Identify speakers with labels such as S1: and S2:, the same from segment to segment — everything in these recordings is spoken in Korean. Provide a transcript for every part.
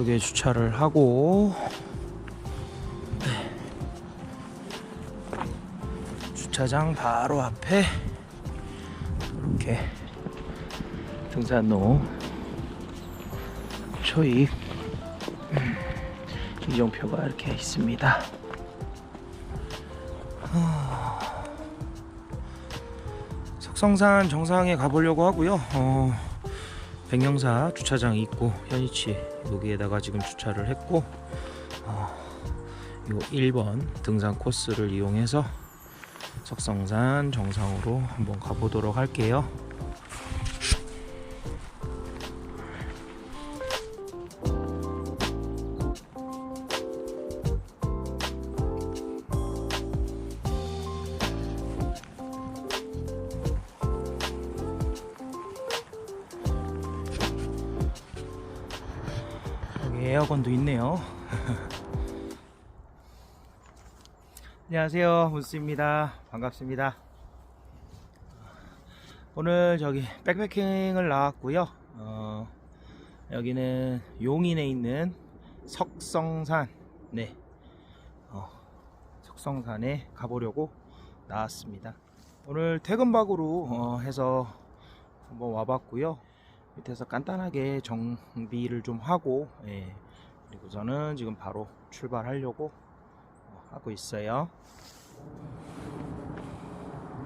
S1: 이쪽에 주차를 하고 주차장 바로 앞에 이렇게 등산로 초입 음, 이정표가 이렇게 있습니다. 하, 석성산 정상에 가보려고 하고요. 어, 백령사 주차장 있고 현이치 여기에다가 지금 주차를 했고 어, 요 1번 등산 코스를 이용해서 석성산 정상으로 한번 가보도록 할게요. 에어건도 있네요. 안녕하세요, 문스입니다. 반갑습니다. 오늘 저기 백패킹을 나왔고요. 어, 여기는 용인에 있는 석성산, 네, 어, 석성산에 가보려고 나왔습니다. 오늘 퇴근박으로 어, 해서 한번 와봤고요. 밑에서 간단하게 정비를 좀 하고 예, 그리고 저는 지금 바로 출발하려고 어, 하고 있어요.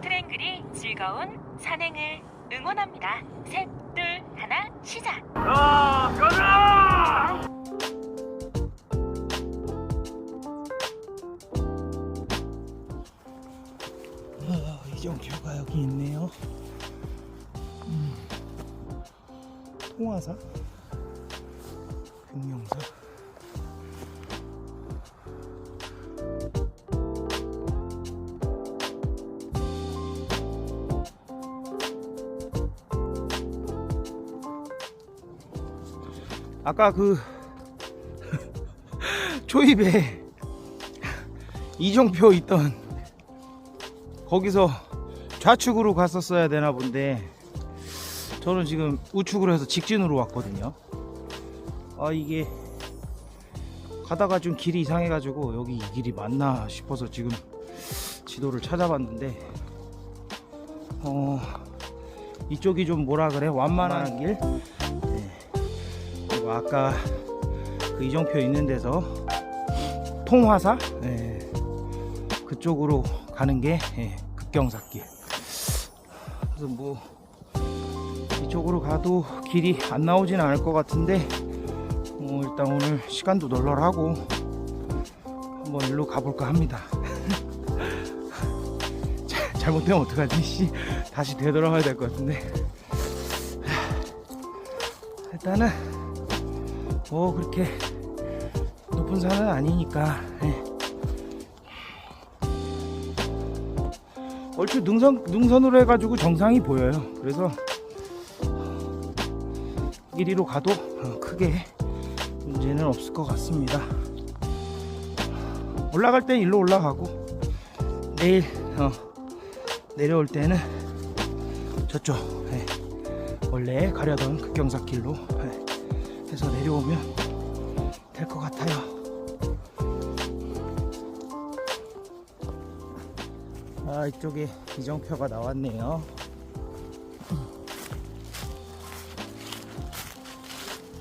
S2: 트랭글이 즐거운 산행을 응원합니다. 셋, 둘, 하나, 시작!
S1: 어, 이정표가 여기 있네요. 음, 통화사, 금명사. 아까 그 초입에 이정표 있던 거기서 좌측으로 갔었어야 되나 본데 저는 지금 우측으로 해서 직진으로 왔거든요 아 이게 가다가 좀 길이 이상해가지고 여기 이 길이 맞나 싶어서 지금 지도를 찾아봤는데 어 이쪽이 좀 뭐라 그래 완만한 길 네. 그리고 아까 그 이정표 있는 데서 통화사 네. 그쪽으로 가는 게 예, 급경사길. 그래서 뭐 이쪽으로 가도 길이 안 나오진 않을 것 같은데 뭐 일단 오늘 시간도 널널하고 한번 일로 가볼까 합니다. 자, 잘못되면 어떡하지? 씨, 다시 되돌아가야 될 것 같은데 하, 일단은 뭐 그렇게 높은 산은 아니니까 예. 얼추 능선 능선으로 해가지고 정상이 보여요. 그래서 이리로 가도 어, 크게 문제는 없을 것 같습니다. 올라갈 땐 일로 올라가고 내일 어, 내려올 때는 저쪽 예, 원래 가려던 급경사길로 예, 해서 내려오면 될 것 같아요. 아 이쪽에 이정표가 나왔네요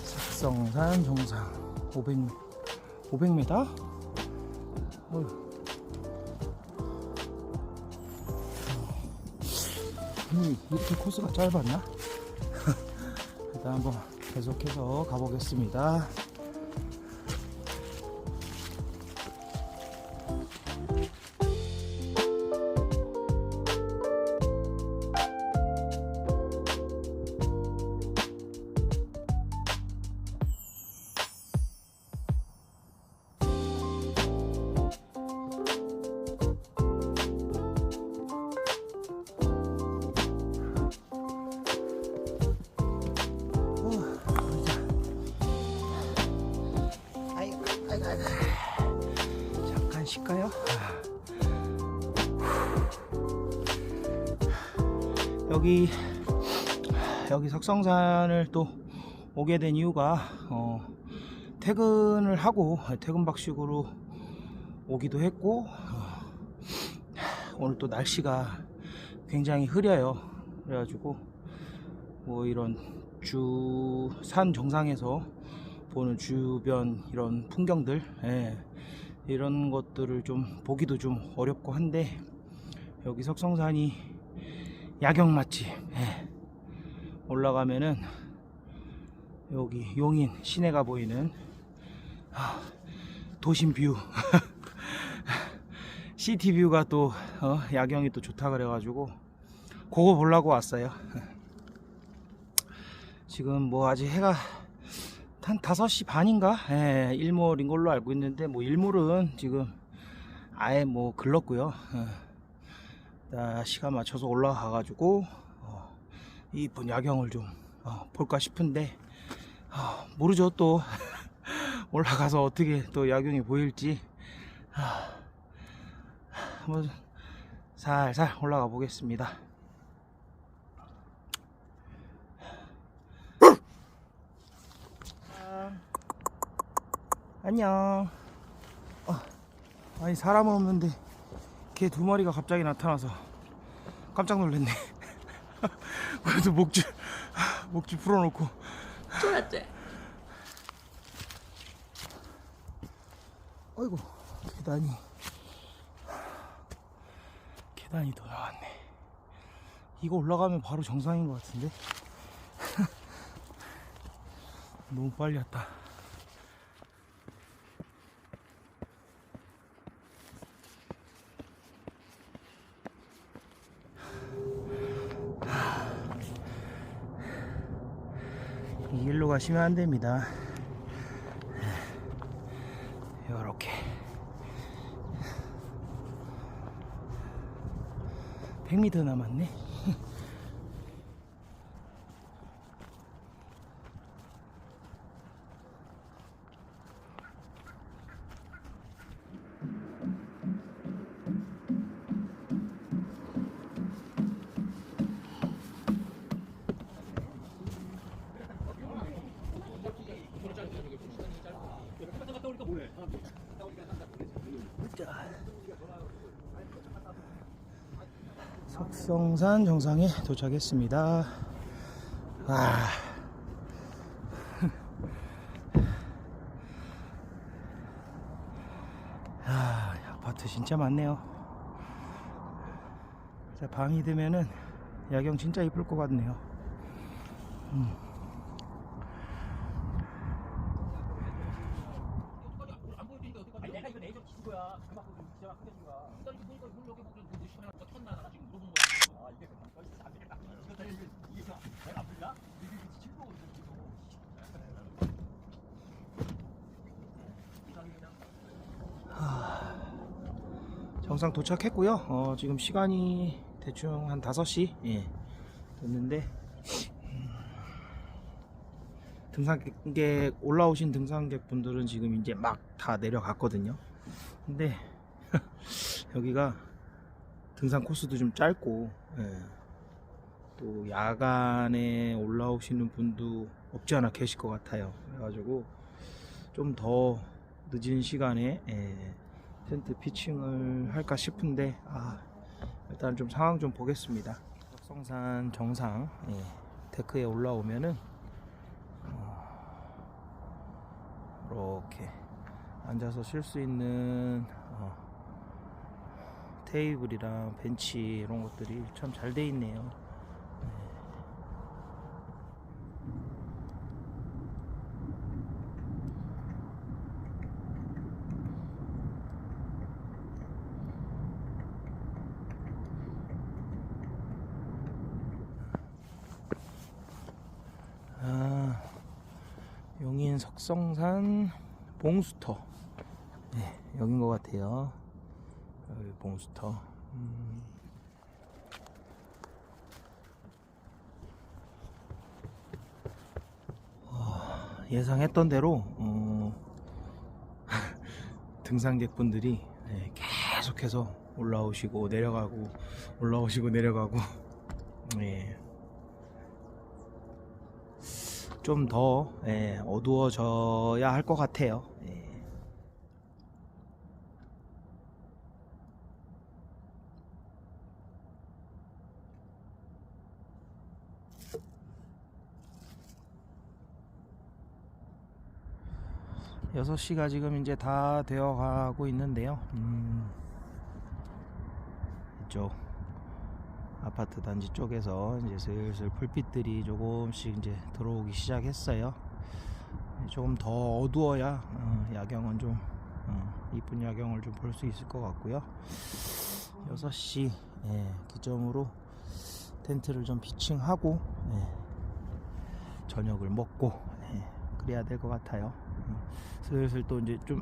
S1: 색성산 정상 500, 500m? 어휴. 음, 이렇게 코스가 짧았나? 일단 한번 계속해서 가보겠습니다 여기 석성산을 또 오게 된 이유가 어, 퇴근을 하고 퇴근 박식으로 오기도 했고 어, 오늘 또 날씨가 굉장히 흐려요. 그래가지고 뭐 이런 주 산 정상에서 보는 주변 이런 풍경들 예, 이런 것들을 좀 보기도 좀 어렵고 한데 여기 석성산이 야경 맛집 예, 올라가면은 여기 용인 시내가 보이는 아, 도심 뷰. 시티 뷰가 또 어, 야경이 또 좋다 그래가지고 그거 보려고 왔어요. 지금 뭐 아직 해가 한 5시 반인가? 예, 일몰인 걸로 알고 있는데 뭐 일몰은 지금 아예 뭐 글렀고요. 어, 나 시간 맞춰서 올라가 가지고 어, 이쁜 야경을 좀 어, 볼까 싶은데 아, 모르죠 또 올라가서 어떻게 또 야경이 보일지 아, 한번 살살 올라가 보겠습니다. 안녕. 어, 아니 사람은 없는데 개 두 마리가 갑자기 나타나서 깜짝 놀랐네. 그래도 목줄 목줄 풀어놓고.
S2: 쫄았지?
S1: 아이고 계단이. 계단이 더 나왔네. 이거 올라가면 바로 정상인 것 같은데? 너무 빨리 왔다 가시면 안 됩니다. 요렇게. 100m 남았네 석성산 정상에 도착했습니다. 아. 아, 아파트 진짜 많네요. 자, 밤이 되면은 야경 진짜 이쁠 것 같네요. 음. 정상 도착했고요. 어, 지금 시간이 대충 한 5시 예, 됐는데 음, 등산객 올라오신 등산객 분들은 지금 이제 막 다 내려갔거든요. 근데 여기가 등산 코스도 좀 짧고 예, 또 야간에 올라오시는 분도 없지 않아 계실 것 같아요. 그래가지고 좀 더 늦은 시간에 예, 텐트 피칭을 할까 싶은데 아, 일단 좀 상황 좀 보겠습니다. 석성산 정상 예, 데크에 올라오면은 어, 이렇게 앉아서 쉴 수 있는 어, 테이블이랑 벤치 이런 것들이 참 잘 돼 있네요. 아, 용인 석성산 봉수터. 네, 여긴 것 같아요. 여기 봉수터. 음. 와, 예상했던 대로 어, 등산객분들이 네, 계속해서 올라오시고 내려가고 올라오시고 내려가고 예. 좀더 예, 어두워져야 할 것 같아요. 예. 여섯 시가 지금 이제 다 되어 가고 있는데요. 음, 이쪽 아파트 단지 쪽에서 이제 슬슬 불빛들이 조금씩 이제 들어오기 시작했어요. 조금 더 어두워야 어, 야경은 좀 어, 이쁜 야경을 좀 볼 수 있을 것 같고요. 6시 예, 기점으로 텐트를 좀 피칭하고 예, 저녁을 먹고 예, 그래야 될 것 같아요. 음, 슬슬 또 이제 좀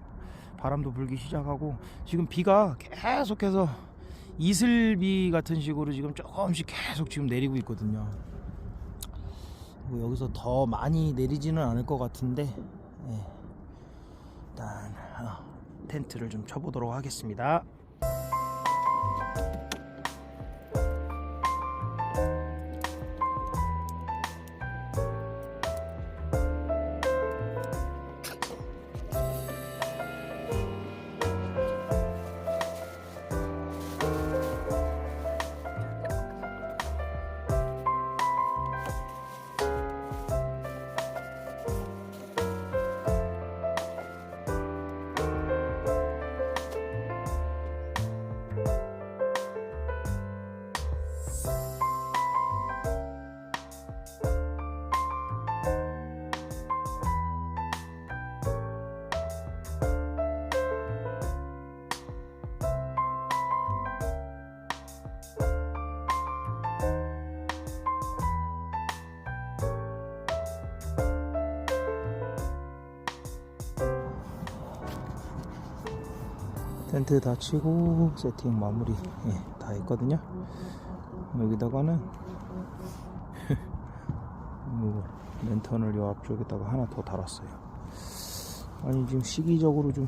S1: 바람도 불기 시작하고 지금 비가 계속해서 이슬비 같은 식으로 지금 조금씩 계속 지금 내리고 있거든요. 뭐 여기서 더 많이 내리지는 않을 것 같은데 예. 일단 어, 텐트를 좀 쳐보도록 하겠습니다. 텐트 다 치고 세팅 마무리 예, 다 했거든요. 여기다가는 뭐 랜턴을 요 앞쪽에다가 하나 더 달았어요. 아니 지금 시기적으로 좀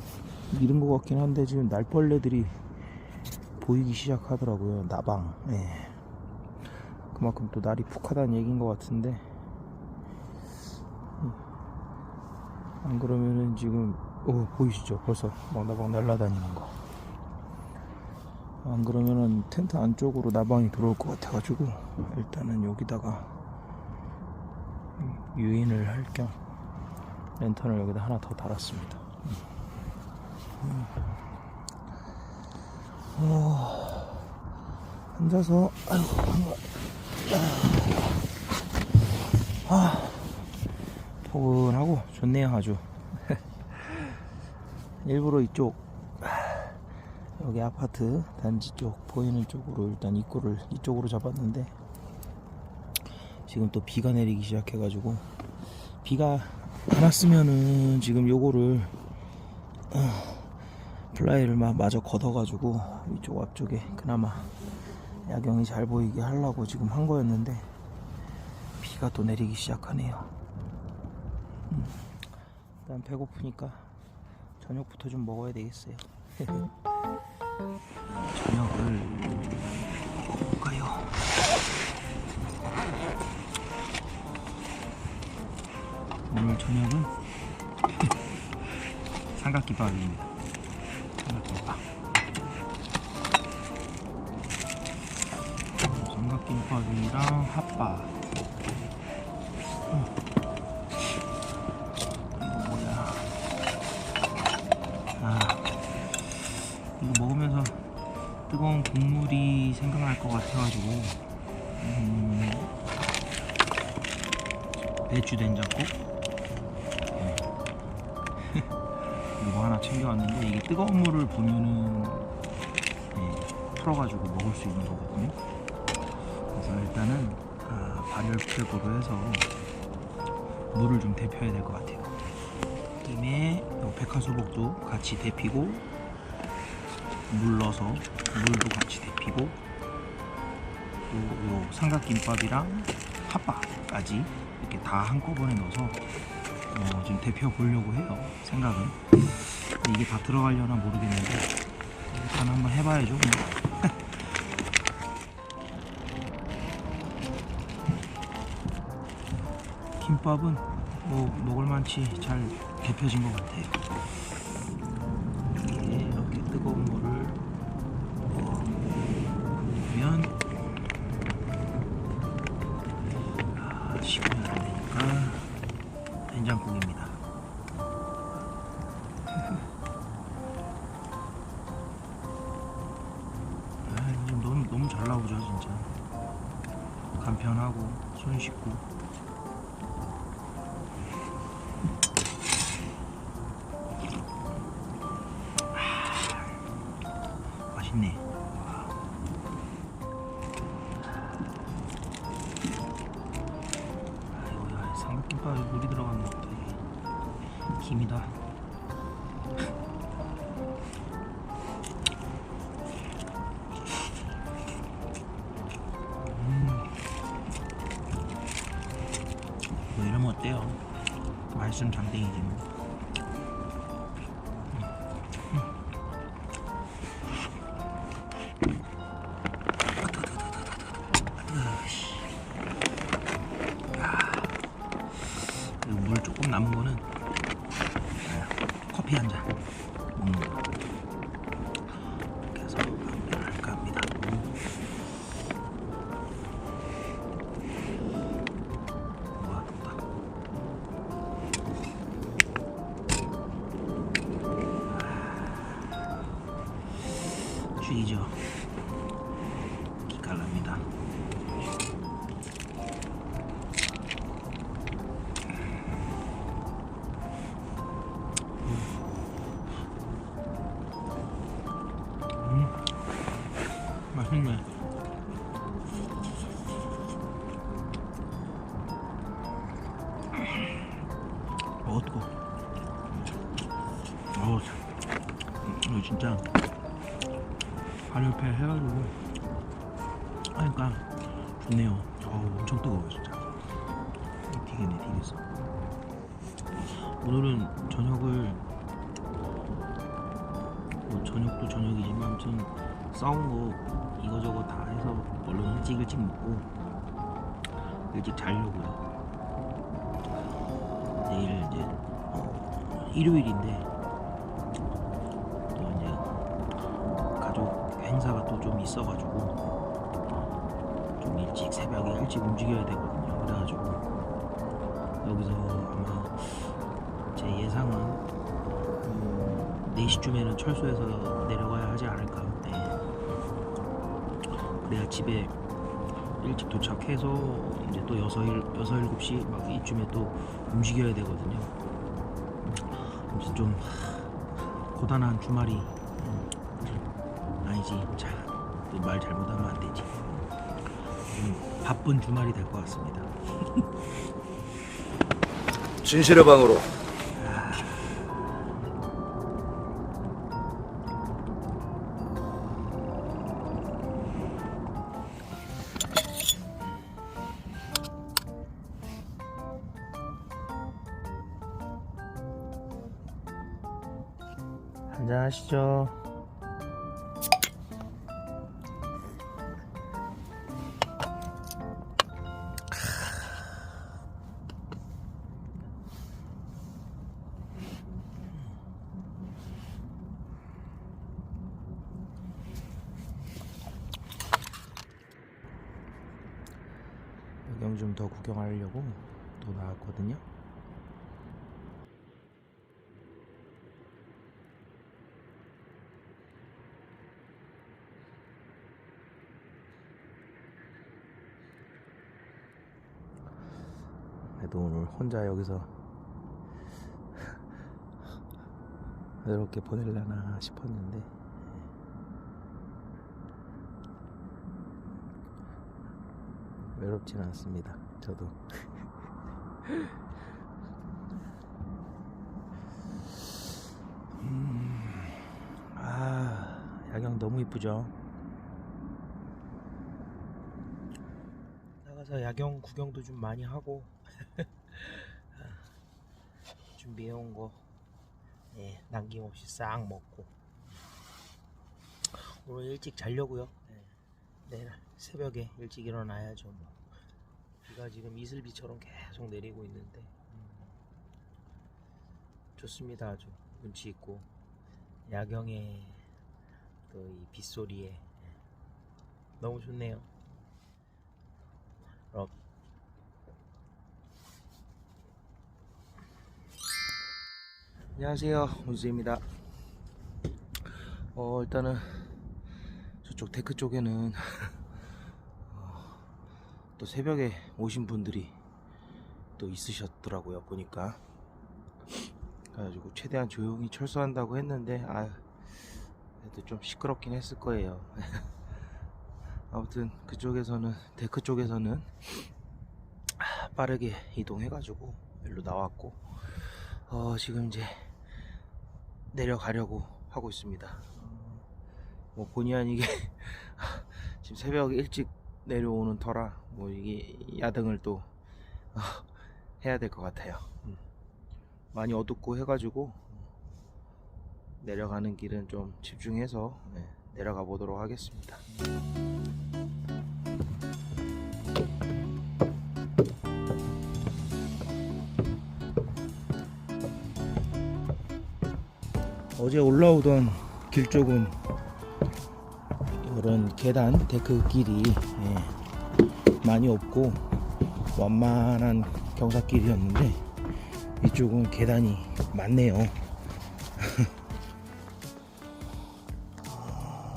S1: 이른 것 같긴 한데 지금 날벌레들이 보이기 시작하더라고요. 나방. 예. 그만큼 또 날이 푹하다는 얘기인 것 같은데 안 그러면은 지금 어 보이시죠? 벌써 막 나방 날라다니는 거. 안 그러면은 텐트 안쪽으로 나방이 들어올 것 같아가지고 일단은 여기다가 유인을 할 겸 랜턴을 여기다 하나 더 달았습니다. 음. 어, 앉아서 아이고 한번 아 포근하고 좋네요 아주. 일부러 이쪽 여기 아파트 단지 쪽 보이는 쪽으로 일단 입구를 이쪽으로 잡았는데 지금 또 비가 내리기 시작해 가지고 비가 안 왔으면은 지금 요거를 어, 플라이를 막 마저 걷어 가지고 이쪽 앞쪽에 그나마 야경이 잘 보이게 하려고 지금 한 거였는데 비가 또 내리기 시작하네요. 음, 일단 배고프니까 저녁부터 좀 먹어야 되겠어요. 저녁을 먹을까요? 오늘 저녁은 삼각김밥입니다. 삼각김밥. 삼각김밥이랑 핫바. 배추 된장국 네. 이거 하나 챙겨왔는데 이게 뜨거운 물을 보면은 네, 풀어가지고 먹을 수 있는 거거든요. 그래서 일단은 아, 발열백으로 해서 물을 좀 데펴야 될 것 같아요. 김에 요 백화소복도 같이 데피고 물 넣어서 물도 같이 데피고 또 요 삼각김밥이랑 핫바까지 이렇게 다 한꺼번에 넣어서 어, 지금 데펴 보려고 해요 생각은 이게 다 들어가려나 모르겠는데 일단 한번 해봐야죠 뭐. 김밥은 뭐 먹을만치 잘 데펴진 것 같아요. 이렇게 뜨거운 물을 넣으면 아, 되니까 된장국입니다. 이러면 어때요? 맛있으면 장땡이지 뭐. 오늘은 저녁을 뭐 저녁도 저녁이지만 아무튼 싸운 거 이거저거 다 해서 얼른 일찍 일찍 먹고 일찍 자려고요. 내일 이제 어, 일요일인데 또 이제 가족 행사가 또 좀 있어가지고 좀 일찍 새벽에 일찍 움직여야 되거든요. 그래가지고 여기서 아마 제 예상은 음, 4시쯤에는 철소에서 내려가야 하지 않을까. 네. 그래야 집에 일찍 도착해서 이제 또 6, 6, 7시 막 이쯤에 또 움직여야 되거든요. 아무튼 좀 고단한 주말이 음, 아니지. 자, 또말 잘못하면 안 되지. 좀 바쁜 주말이 될 것 같습니다.
S3: 진실의 방으로
S1: 한잔 하시죠. 그래도 오늘 혼자 여기서 이렇게 보내려나 싶었는데 외롭진 않습니다. 저도 음, 아 야경 너무 이쁘죠. 나가서 야경 구경도 좀 많이 하고 준비해온 거 예, 남김없이 싹 먹고 오늘 일찍 자려고요. 네. 내일 새벽에 일찍 일어나야죠. 뭐. 비가 지금 이슬비처럼 계속 내리고 있는데 음. 좋습니다. 아주 운치 있고 야경에 또이 빗소리에 너무 좋네요. 그럼 안녕하세요. 문수입니다. 어 일단은 저쪽 데크 쪽에는 어, 또 새벽에 오신 분들이 또 있으셨더라고요 보니까. 그래가지고 최대한 조용히 철수한다고 했는데 아 그래도 좀 시끄럽긴 했을 거예요. 아무튼 그쪽에서는 데크 쪽에서는 아, 빠르게 이동해가지고 일로 나왔고 어 지금 이제 내려가려고 하고 있습니다 어, 뭐 본의 아니게 지금 새벽 일찍 내려오는 터라 뭐 이게 야등을 또 어, 해야 될 것 같아요 음. 많이 어둡고 해가지고 내려가는 길은 좀 집중해서 네, 내려가 보도록 하겠습니다. 어제 올라오던 길 쪽은 이런 계단 데크 길이 예, 많이 없고 완만한 경사길이었는데 이쪽은 계단이 많네요. 어,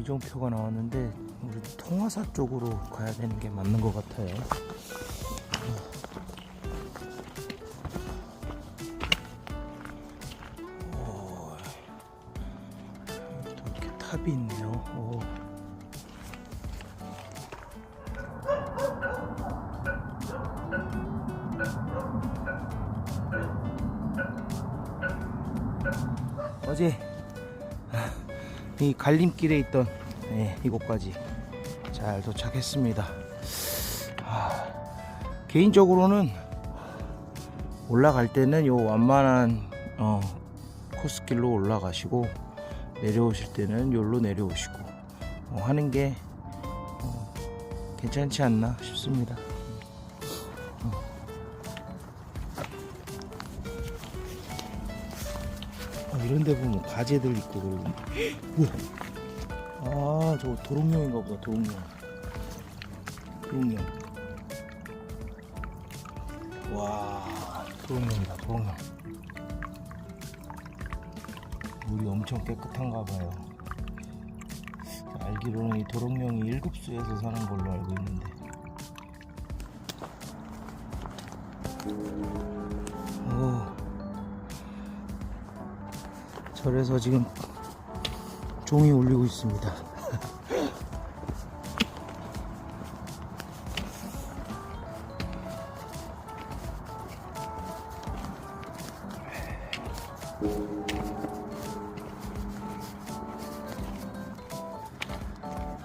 S1: 이정표가 나왔는데 우리 통화사 쪽으로 가야 되는 게 맞는 것 같아요. 이 갈림길에 있던 네, 이곳까지 잘 도착했습니다. 아, 개인적으로는 올라갈 때는 요 완만한 어, 코스길로 올라가시고 내려오실 때는 요로 내려오시고 어, 하는 게 어, 괜찮지 않나 싶습니다. 이런 데 보면 가재들 있고 그러고. 아 저거 도롱뇽인가 보다 도롱뇽. 도롱뇽. 와 도롱뇽이다 도롱뇽. 물이 엄청 깨끗한가 봐요. 알기로는 이 도롱뇽이 일급수에서 사는 걸로 알고 있는데. 오 절에서 지금 종이 울리고 있습니다.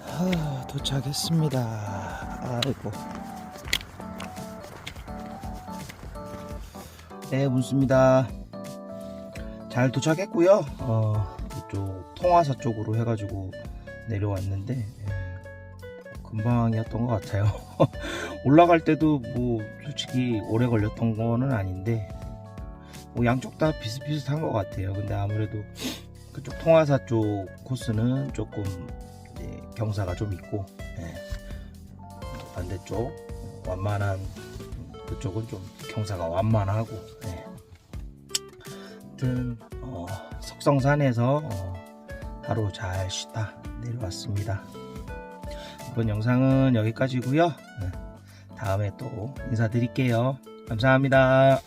S1: 하, 도착했습니다. 아이고. 네, 문수입니다. 잘 도착했고요. 어, 이쪽 통화사 쪽으로 해가지고 내려왔는데 예, 금방이었던 것 같아요. 올라갈 때도 뭐 솔직히 오래 걸렸던 거는 아닌데 뭐 양쪽 다 비슷비슷한 것 같아요. 근데 아무래도 그쪽 통화사 쪽 코스는 조금 경사가 좀 있고 예, 반대쪽 완만한 그쪽은 좀 경사가 완만하고 예. 아무튼 어, 석성산에서 어, 하루 잘 쉬다 내려왔습니다. 이번 영상은 여기까지고요. 네, 다음에 또 인사드릴게요. 감사합니다.